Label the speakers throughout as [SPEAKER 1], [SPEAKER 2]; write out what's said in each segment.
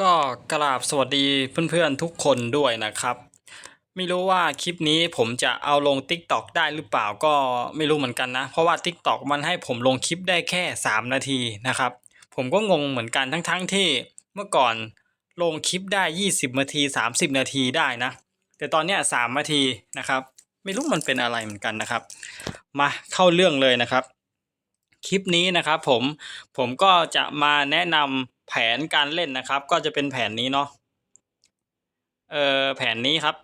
[SPEAKER 1] ก็กราบสวัสดีเพื่อนๆทุกคนด้วยนะครับ ไม่รู้ว่าคลิปนี้ผมจะเอาลง TikTok ได้หรือเปล่าก็ไม่รู้เหมือนกันนะ เพราะว่า TikTok มันให้ผมลงคลิปได้แค่ 3 นาทีนะครับ ผมก็งงเหมือนกันทั้งๆที่เมื่อก่อนลงคลิปได้ 20 นาที 30 นาทีได้นะ แต่ตอนนี้3นาทีนะครับ ไม่รู้มันเป็นอะไรเหมือนกันนะครับ มาเข้าเรื่องเลยนะครับ คลิปนี้นะครับผมผมก็จะมาแนะนำแผนการเล่นนะครับ ก็จะเป็นแผนนี้เนาะเออแผนนี้ครับ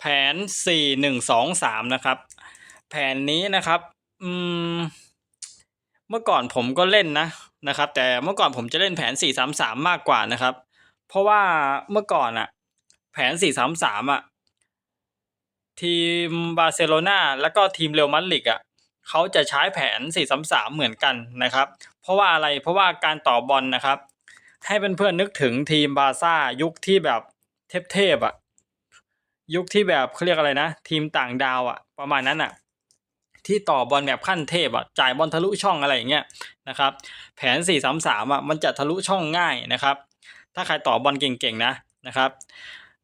[SPEAKER 1] แผนสี่หนึ่งสองสามนะครับ แผนนี้นะครับอืมเมื่อก่อนผมก็เล่นนะนะครับ แต่เมื่อก่อนผมจะเล่นแผนสี่สามสามมากกว่านะครับ เพราะว่าเมื่อก่อนอะแผนสี่สามสามอะทีมบาร์เซโลนาแล้วก็ทีมเรอัลมาดริดอะ เขาจะใช้แผน 4-3-3 เหมือนกันนะครับ เพราะว่าอะไรเพราะว่าการต่อบอลนะครับ ให้เพื่อนๆนึกถึงทีมบาร์ซ่ายุคที่แบบเทพๆอะยุคที่แบบเขาเรียกอะไรนะ ทีมต่างดาวอะ ประมาณนั้นอะที่ต่อบอลแบบขั้นเทพอะจ่ายบอลทะลุช่องอะไรอย่างเงี้ยนะครับ แผน 4-3-3อะมันจะทะลุช่องง่ายนะครับ ถ้าใครต่อบอลเก่งๆนะนะครับ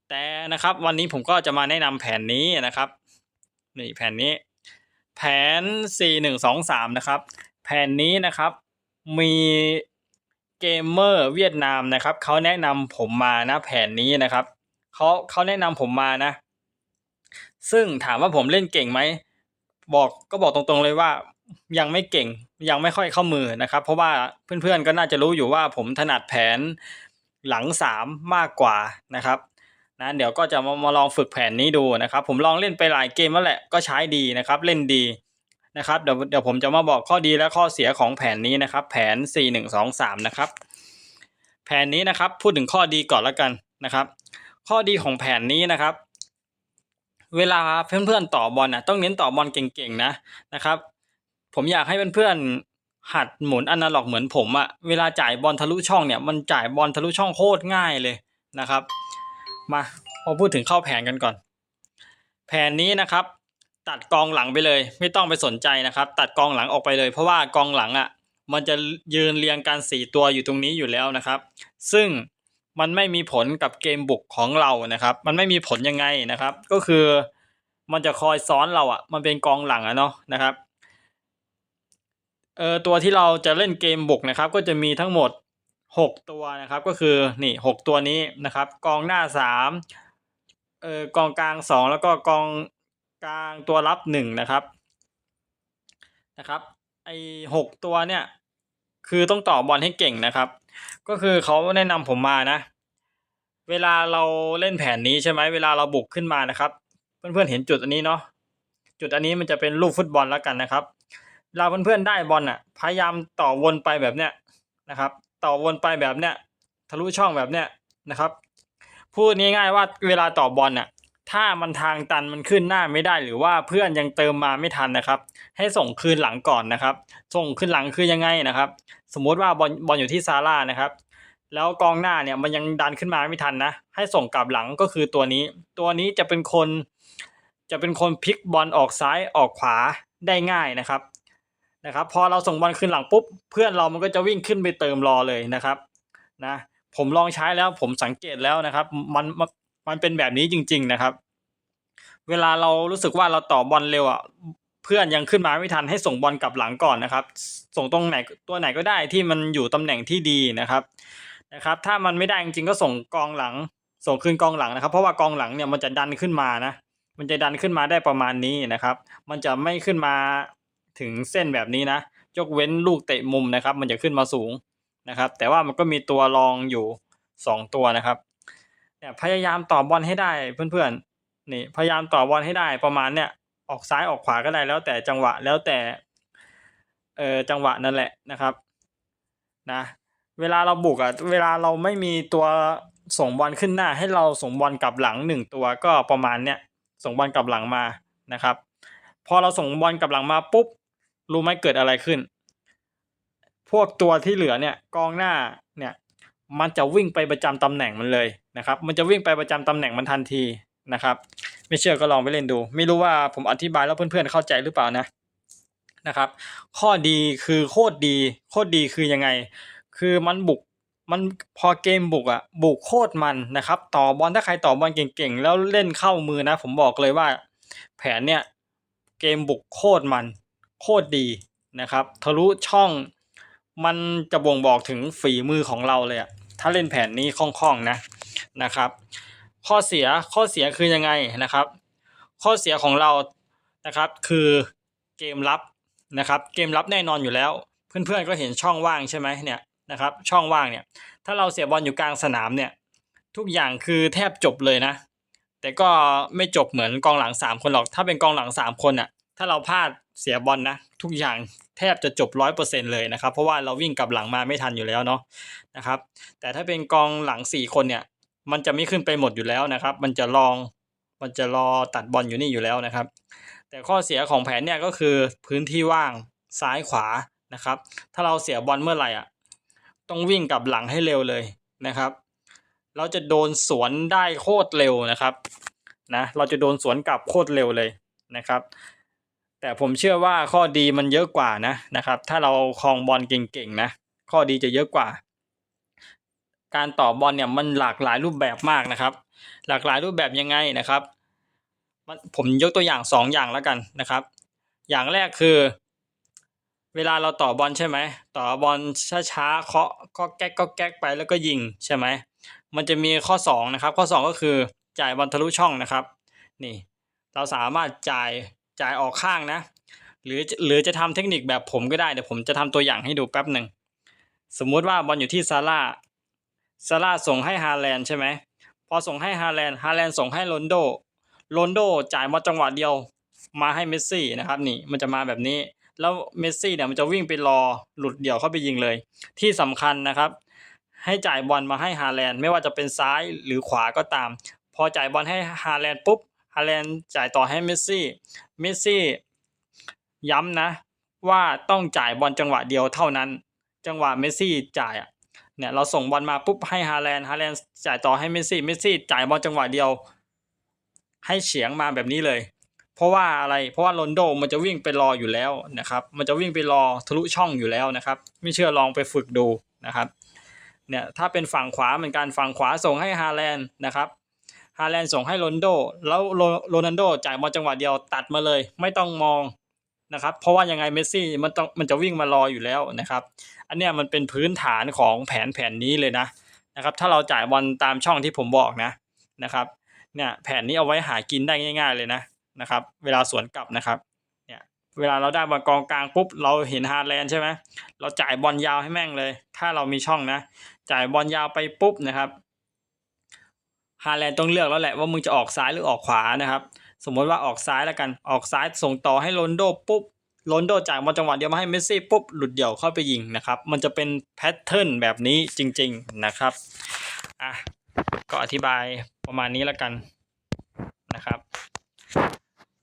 [SPEAKER 1] แต่นะครับวันนี้ผมก็จะมาแนะนำแผนนี้นะครับนี่แผนนี้ แผน 4123 นะครับ แผนนี้นะครับมีเกมเมอร์เวียดนามนะครับเขาแนะนำผมมานะแผนนี้นะครับเขาเขาแนะนำผมมานะ ซึ่งถามว่าผมเล่นเก่งไหมบอกก็บอกตรงๆเลยว่ายังไม่เก่งยังไม่ค่อยเข้ามือนะครับ เพราะว่าเพื่อนๆก็น่าจะรู้อยู่ว่าผมถนัดแผนหลังสามมากกว่านะครับ นะเดี๋ยวก็จะมามาลองฝึกแผนนี้ดูนะครับ ผมลองเล่นไปหลายเกมแล้วแหละก็ใช้ดีนะครับ เล่นดีนะครับเดี๋ยวเดี๋ยวผมจะมาบอกข้อดีและข้อเสียของแผนนี้นะครับ แผน 4 1 2 3 นะครับ แผนนี้นะครับพูดถึงข้อดีก่อนแล้วกันนะครับ ข้อดีของแผนนี้นะครับ เวลาเพื่อนๆต่อบอลนะต้องเน้นต่อบอลเก่งๆนะนะครับ ผมอยากให้เพื่อนๆหัดหมุนอนาล็อกเหมือนผมอะเวลาจ่ายบอลทะลุช่องเนี่ยมันจ่ายบอลทะลุช่องโคตรง่ายเลยนะครับ มาพอพูดถึงเข้าแผนกันก่อน แผนนี้นะครับ ตัดกองหลังไปเลย ไม่ต้องไปสนใจนะครับ ตัดกองหลังออกไปเลย เพราะว่ากองหลังอะมันจะยืนเรียงกันสี่ตัวอยู่ตรงนี้อยู่แล้วนะครับ ซึ่งมันไม่มีผลกับเกมบุกของเรานะครับ มันไม่มีผลยังไงนะครับ ก็คือมันจะคอยซ้อนเราอะ มันเป็นกองหลังอะเนาะนะครับเออตัวที่เราจะเล่นเกมบุกนะครับ ก็จะมีทั้งหมด หกตัวนะครับก็คือนี่หกตัวนี้นะครับ กองหน้าสามเออกองกลางสองแล้วก็กองกลางตัวรับหนึ่งนะครับนะครับไอหกตัวเนี่ยคือต้องต่อบอลให้เก่งนะครับ ก็คือเขาแนะนำผมมานะ เวลาเราเล่นแผนนี้ใช่ไหมเวลาเราบุกขึ้นมานะครับ เพื่อนๆเห็นจุดอันนี้เนาะจุดอันนี้มันจะเป็นลูกฟุตบอลแล้วกันนะครับเราเพื่อนๆได้บอลอะพยายามต่อวนไปแบบเนี้ยนะครับ ต่อวนไปแบบเนี้ยทะลุช่องแบบเนี้ยนะครับ พูดง่ายๆว่าเวลาต่อบอลอะถ้ามันทางตันมันขึ้นหน้าไม่ได้หรือว่าเพื่อนยังเติมมาไม่ทันนะครับ ให้ส่งคืนหลังก่อนนะครับ ส่งคืนหลังคือยังไงนะครับ สมมุติว่าบอลบอลอยู่ที่ซาร่านะครับ แล้วกองหน้าเนี่ยมันยังดันขึ้นมาไม่ทันนะ ให้ส่งกลับหลังก็คือตัวนี้ ตัวนี้จะเป็นคน จะเป็นคนพลิกบอลออกซ้ายออกขวาได้ง่ายนะครับ นะครับพอเราส่งบอลขึ้นหลังปุ๊บเพื่อนเรามันก็จะวิ่งขึ้นไปเติมรอเลยนะครับนะผมลองใช้แล้วผมสังเกตแล้วนะครับมันมันมันเป็นแบบนี้จริง ๆนะครับ เวลาเรารู้สึกว่าเราต่อบอลเร็วอะเพื่อนยังขึ้นมาไม่ทันให้ส่งบอลกลับหลังก่อนนะครับ ส่งตรงไหนตัวไหนก็ได้ที่มันอยู่ตำแหน่งที่ดีนะครับนะครับ ถ้ามันไม่ได้จริงๆก็ส่งกองหลัง ส่งคืนกองหลังนะครับ เพราะว่ากองหลังเนี่ยมันจะดันขึ้นมานะมันจะดันขึ้นมาได้ประมาณนี้นะครับ มันจะไม่ขึ้นมา ถึงเส้นแบบนี้นะ ยกเว้นลูกเตะมุมนะครับ มันจะขึ้นมาสูงนะครับ แต่ว่ามันก็มีตัวรองอยู่สองตัวนะครับเนี่ยพยายามต่อบอลให้ได้เพื่อนๆนี่พยายามต่อบอลให้ได้ประมาณเนี่ยออกซ้ายออกขวาก็ได้แล้วแต่จังหวะแล้วแต่เออจังหวะนั่นแหละนะครับนะเวลาเราบุกอะเวลาเราไม่มีตัวส่งบอลขึ้นหน้า ให้เราส่งบอลกลับหลังหนึ่งตัวก็ประมาณเนี้ยส่งบอลกลับหลังมานะครับ พอเราส่งบอลกลับหลังมาปุ๊บ รู้ไหมเกิดอะไรขึ้น พวกตัวที่เหลือเนี่ยกองหน้าเนี่ยมันจะวิ่งไปประจำตำแหน่งมันเลยนะครับ มันจะวิ่งไปประจำตำแหน่งมันทันทีนะครับ ไม่เชื่อก็ลองไปเล่นดู ไม่รู้ว่าผมอธิบายแล้วเพื่อนๆเข้าใจหรือเปล่านะนะครับ ข้อดีคือโคตรดี โคตรดีคือยังไง คือมันบุกมันพอเกมบุกอะบุกโคตรมันนะครับ ต่อบอลถ้าใครต่อบอลเก่งๆ แล้วเล่นเข้ามือนะ ผมบอกเลยว่า แผนเนี่ยเกมบุกโคตรมัน โคตรดีนะครับทะลุช่องมันจะบ่งบอกถึงฝีมือของเราเลยอะถ้าเล่นแผนนี้คล่องๆนะนะครับ ข้อเสียข้อเสียคือยังไงนะครับ ข้อเสียของเรานะครับคือเกมรับนะครับ เกมรับแน่นอนอยู่แล้ว เพื่อนๆก็เห็นช่องว่างใช่ไหมเนี่ยนะครับ ช่องว่างเนี่ยถ้าเราเสียบอลอยู่กลางสนามเนี่ยทุกอย่างคือแทบจบเลยนะ แต่ก็ไม่จบเหมือนกองหลังสามคนหรอก ถ้าเป็นกองหลังสามคนอะถ้าเราพลาด เสียบอลนะทุกอย่างแทบจะจบร้อยเปอร์เซ็นเลยนะครับ เพราะว่าเราวิ่งกลับหลังมาไม่ทันอยู่แล้วเนาะนะครับ แต่ถ้าเป็นกองหลังสี่คนเนี่ย มันจะไม่ขึ้นไปหมดอยู่แล้วนะครับ มันจะลองมันจะรอตัดบอลอยู่นี่อยู่แล้วนะครับ แต่ข้อเสียของแผนเนี่ยก็คือพื้นที่ว่างซ้ายขวานะครับ ถ้าเราเสียบอลเมื่อไหร่อะต้องวิ่งกลับหลังให้เร็วเลยนะครับ เราจะโดนสวนได้โคตรเร็วนะครับนะเราจะโดนสวนกลับโคตรเร็วเลยนะครับ แต่ผมเชื่อว่าข้อดีมันเยอะกว่านะนะครับ ถ้าเราครองบอลเก่งๆนะ ข้อดีจะเยอะกว่า การต่อบอลเนี่ยมันหลากหลายรูปแบบมากนะครับ หลากหลายรูปแบบยังไงนะครับผมยกตัวอย่างสองอย่างแล้วกันนะครับ อย่างแรกคือ เวลาเราต่อบอลใช่ไหมต่อบอลช้าๆเคาะก็แก๊กก็แก๊กไปแล้วก็ยิงใช่ไหมมันจะมีข้อสองนะครับข้อสองก็คือจ่ายบอลทะลุช่องนะครับ นี่ เราสามารถจ่าย จ่ายออกข้างนะ หรือหรือจะทำเทคนิคแบบผมก็ได้เดี๋ยวผมจะทำตัวอย่างให้ดูแป๊บหนึ่งสมมุติว่าบอลอยู่ที่ซาร่าซาร่าส่งให้ฮาแลนด์ใช่ไหมพอส่งให้ฮาแลนด์ฮาแลนด์ส่งให้โรนโดโรนโดจ่ายมาจังหวะเดียวมาให้เมสซี่นะครับนี่มันจะมาแบบนี้ แล้วเมสซี่เนี่ยมันจะวิ่งไปรอหลุดเดี่ยวเข้าไปยิงเลย ที่สำคัญนะครับ ให้จ่ายบอลมาให้ฮาแลนด์ไม่ว่าจะเป็นซ้ายหรือขวาก็ตาม พอจ่ายบอลให้ฮาแลนด์ปุ๊บ ฮาแลนด์จ่ายต่อให้เมสซี่เมสซี่ย้ำนะ ว่าต้องจ่ายบอลจังหวะเดียวเท่านั้น จังหวะเมสซี่จ่ายอะเนี่ยเราส่งบอลมาปุ๊บให้ฮาแลนด์ฮาแลนด์จ่ายต่อให้เมสซี่เมสซี่จ่ายบอลจังหวะเดียว ให้เฉียงมาแบบนี้เลย เพราะว่าอะไรเพราะว่าโรนโดมันจะวิ่งไปรออยู่แล้วนะครับ มันจะวิ่งไปรอทะลุช่องอยู่แล้วนะครับ ไม่เชื่อลองไปฝึกดูนะครับเนี่ยถ้าเป็นฝั่งขวาเหมือนกันฝั่งขวาส่งให้ฮาแลนด์นะครับ ฮาแลนด์ส่งให้โรนโด แล้วโรนัลโดจ่ายบอลจังหวะเดียวตัดมาเลย ไม่ต้องมองนะครับ เพราะว่ายังไงเมสซี่มันต้องมันจะวิ่งมารออยู่แล้วนะครับ อันเนี้ยมันเป็นพื้นฐานของแผนแผนนี้เลยนะนะครับ ถ้าเราจ่ายบอลตามช่องที่ผมบอกนะนะครับเนี่ยแผนนี้เอาไว้หากินได้ง่าย ๆเลยนะนะครับ เวลาสวนกลับนะครับเนี่ยเวลาเราได้บอลกองกลางปุ๊บเราเห็นฮาแลนด์ใช่ไหมเราจ่ายบอลยาวให้แม่งเลย ถ้าเรามีช่องนะ จ่ายบอลยาวไปปุ๊บนะครับ ฮาแลนด์ต้องเลือกแล้วแหละว่ามึงจะออกซ้ายหรือออกขวานะครับ สมมติว่าออกซ้ายแล้วกันออกซ้ายส่งต่อให้โรนโดปุ๊บโรนโดจ่ายบอลจังหวะเดียวมาให้เมสซี่ปุ๊บหลุดเดี่ยวเข้าไปยิงนะครับ มันจะเป็นแพทเทิร์นแบบนี้จริง ๆนะครับอะก็อธิบายประมาณนี้แล้วกันนะครับ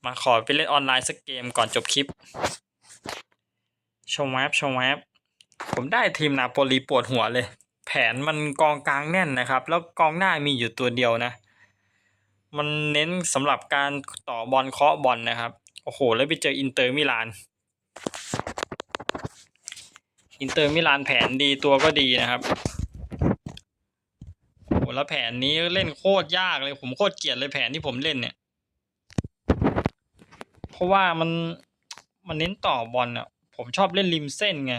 [SPEAKER 1] มาขอไปเล่นออนไลน์สักเกมก่อนจบคลิปชมแวบชมแวบผมได้ทีมนาโปลีปวดหัวเลย ผนมันกองกลางแน่นนะครับ แล้วกองหน้ามีอยู่ตัวเดียวนะ มันเน้นสำหรับการต่อบอลเคาะบอลนะครับ โอ้โห แล้วไปเจออินเตอร์มิลาน อินเตอร์มิลานแผนดีตัวก็ดีนะครับโหแล้วแผนนี้เล่นโคตรยากเลยผมโคตรเกลียดเลยแผนที่ผมเล่นเนี่ย เพราะว่ามันมันเน้นต่อบอลอะ ผมชอบเล่นริมเส้นไง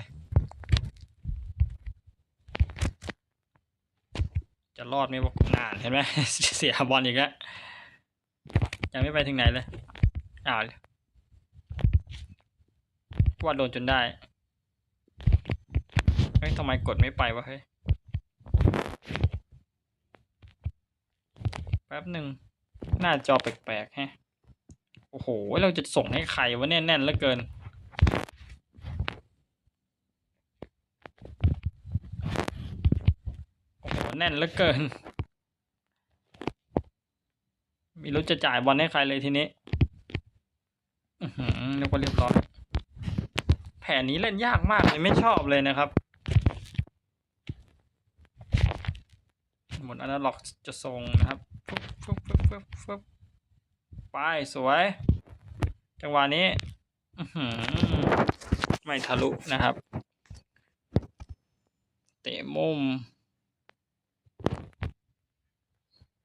[SPEAKER 1] จะ รอดไหมวะนานเห็นไหมเสียบอลอีกแล้วยังไม่ไปถึงไหนเลยอ้าวว่าโดนจนได้เฮ้ยทำไมกดไม่ไปวะเฮ้ยแป๊บหนึ่งหน้าจอแปลกๆแฮะโอ้โห เราจะส่งให้ใครวะเนี่ยแน่นเหลือเกิน โอ้โห แน่นเหลือเกินม่รู้จะจ่ายบอลให้ใครเลยทีนี้นึกว่าเรียบร้อยแผนนี้เล่นยากมากเลยไม่ชอบเลยนะครับ หมดอนาล็อกจะทรงนะครับฟึบฟึบฟึบฟึบฟึบไปสวย จังหวะนี้ไม่ทะลุนะครับ เตะมุม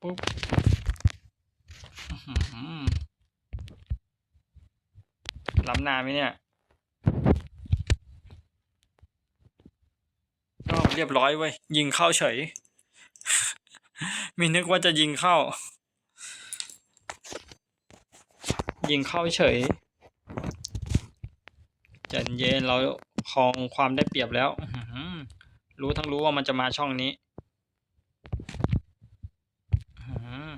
[SPEAKER 1] ปุ๊บอื้อหือล้ำนาไหมเนี่ย ก็เรียบร้อยเว้ย ยิงเข้าเฉยม่นึกว่าจะยิงเข้า ยิงเข้าเฉยใจเย็นเราครองความได้เปรียบแล้ว รู้ทั้งรู้ว่ามันจะมาช่องนี้อื้อหือ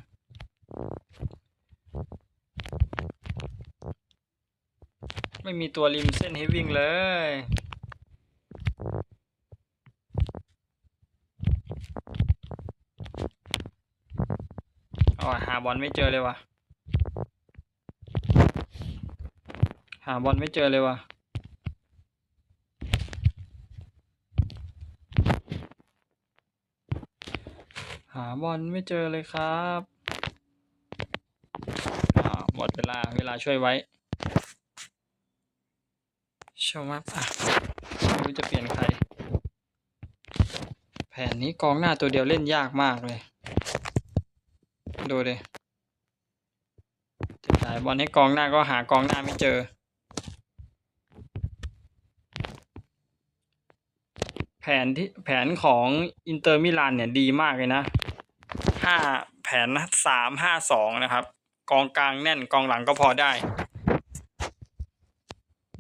[SPEAKER 1] ไม่มีตัวริมเส้นให้วิ่งเลย อ๋อหาบอลไม่เจอเลยว่ะ หาบอลไม่เจอเลยว่ะหาบอลไม่เจอเลยครับ หมดเวลาเวลาช่วยไว้ชมว่าอะไม่รู้จะเปลี่ยนใคร แผนนี้กองหน้าตัวเดียวเล่นยากมากเลย ดูดิจะจ่ายบอลให้กองหน้าก็หากองหน้าไม่เจอ แผนที่แผนของอินเตอร์มิลานเนี่ยดีมากเลยนะห้าแผนสามห้าสองนะครับ กองกลางแน่นกองหลังก็พอได้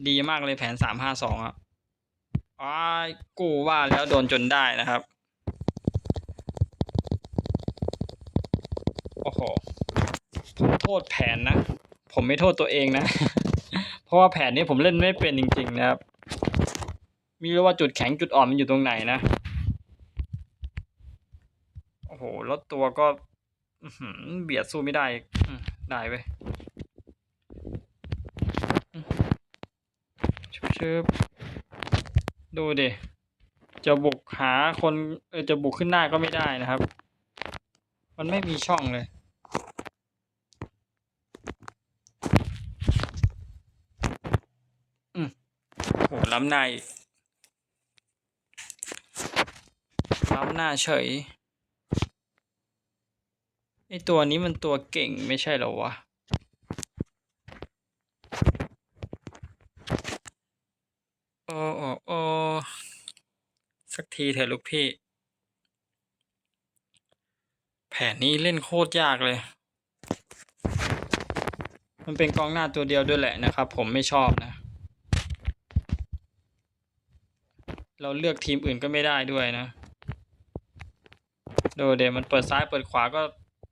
[SPEAKER 1] ดีมากเลยแผนสามห้าสองอะอ้ายกูว่าแล้วโดนจนได้นะครับ โอ้โหผมโทษแผนนะ ผมไม่โทษตัวเองนะ เพราะว่าแผนนี้ผมเล่นไม่เป็นจริง ๆ นะครับไม่รู้ว่าจุดแข็งจุดอ่อนมันอยู่ตรงไหนนะ โอ้โหแล้วตัวก็เบียดสู้ไม่ได้ ได้เว้ยอืมชืบดูดิ จะบุกหาคนเออจะบุกขึ้นหน้าก็ไม่ได้นะครับ มันไม่มีช่องเลย อืมโหล้ำหน้าอีกล้ำหน้าเฉย ไอตัวนี้มันตัวเก่งไม่ใช่หรอวะ โอ้โอ้โอ้สักทีเถอะลูกพี่ แผนนี้เล่นโคตรยากเลย มันเป็นกองหน้าตัวเดียวด้วยแหละนะครับ ผมไม่ชอบนะ เราเลือกทีมอื่นก็ไม่ได้ด้วยนะ ดูเดมันเปิดซ้ายเปิดขวาก็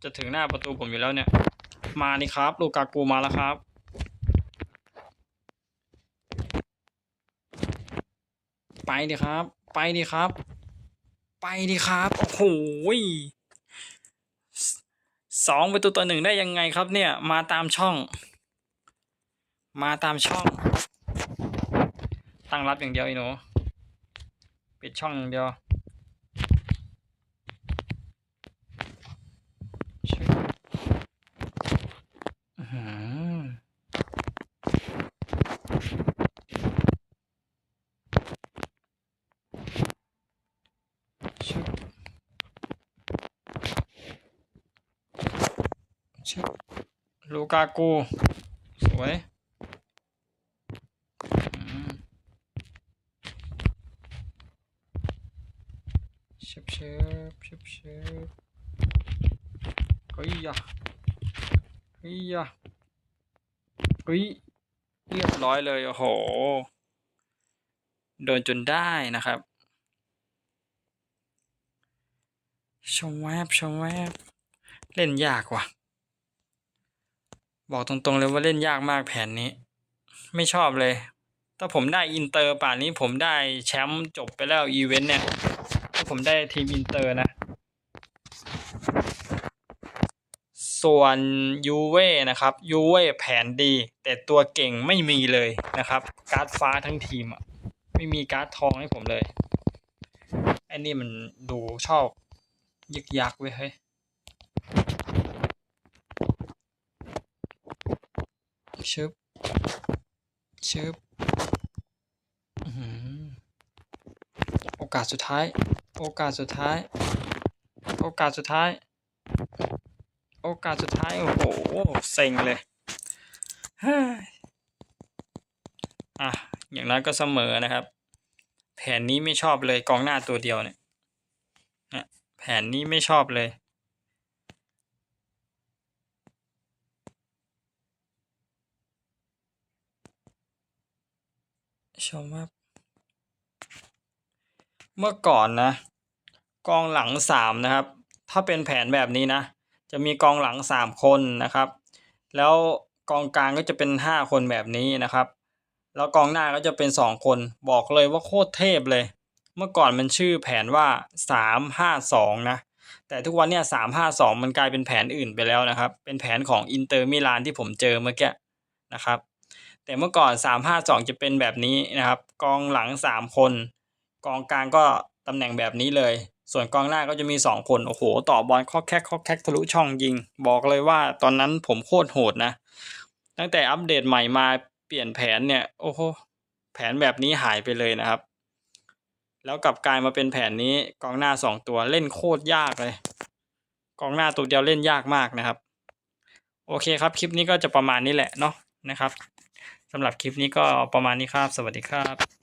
[SPEAKER 1] จะถึงหน้าประตูผมอยู่แล้วเนี่ย มานี่ครับ ลูกากูมาแล้วครับ ไปดิครับ ไปดิครับ ไปดิครับ โอ้โหสสองประตูต่อหนึ่งได้ยังไงครับเนี่ย มาตามช่อง มาตามช่อง ตั้งรับอย่างเดียวไอ้หนูปิดช่องอย่างเดียวชึบอื้อหือชึบชึบลู กากู สวยอืมชึบชึบชึบชึบเฮ้ยยะเฮ้ยยะเฮ้ยเรียบร้อยเลย โอ้โห โดนจนได้นะครับชมแวบชมแวบเล่นยากว่ะ บอกตรงๆเลยว่าเล่นยากมากแผนนี้ ไม่ชอบเลย ถ้าผมได้อินเตอร์ป่านนี้ผมได้แชมป์จบไปแล้วอีเวนต์เนี่ย ถ้าผมได้ทีมอินเตอร์นะ ส่วนยูเว่นะครับยูเว่แผนดี แต่ตัวเก่งไม่มีเลยนะครับ การ์ดฟ้าทั้งทีมอะไม่มีการ์ดทองให้ผมเลยไอ้นี่มันดูชอบยึกยักเว้ยเฮ้ย ชึบชึบอือโอกาสสุดท้าย โอกาสสุดท้าย โอกาสสุดท้าย โอกาสสุดท้าย โอ้โห เซ็งเลยอะ อย่างนั้นก็เสมอนะครับ แผนนี้ไม่ชอบเลยกองหน้าตัวเดียวเนี่ย แผนนี้ไม่ชอบเลย ชมครับ เมื่อก่อนนะ กองหลังสามนะครับ ถ้าเป็นแผนแบบนี้นะ จะมีกองหลังสามคนนะครับ แล้วกองกลางก็จะเป็นห้าคนแบบนี้นะครับ แล้วกองหน้าก็จะเป็นสองคนบอกเลยว่าโคตรเทพเลย เมื่อก่อนมันชื่อแผนว่าสามห้าสองนะแต่ทุกวันเนี่ยสามห้าสองมันกลายเป็นแผนอื่นไปแล้วนะครับ เป็นแผนของอินเตอร์มิลานที่ผมเจอเมื่อกี้นะครับ แต่เมื่อก่อนสามห้าสองจะเป็นแบบนี้นะครับ กองหลังสามคน กองกลางก็ตำแหน่งแบบนี้เลย ส่วนกองหน้าก็จะมีสองคน โอ้โห ต่อบอลข้อแคกข้อแคกทะลุช่องยิง บอกเลยว่าตอนนั้นผมโคตรโหดนะ ตั้งแต่อัปเดตใหม่มาเปลี่ยนแผนเนี่ย โอ้โห แผนแบบนี้หายไปเลยนะครับ แล้วกลับกลายมาเป็นแผนนี้กองหน้าสองตัวเล่นโคตรยากเลย กองหน้าตัวเดียวเล่นยากมากนะครับ โอเคครับ คลิปนี้ก็จะประมาณนี้แหละเนาะนะครับ สำหรับคลิปนี้ก็ประมาณนี้ครับ สวัสดีครับ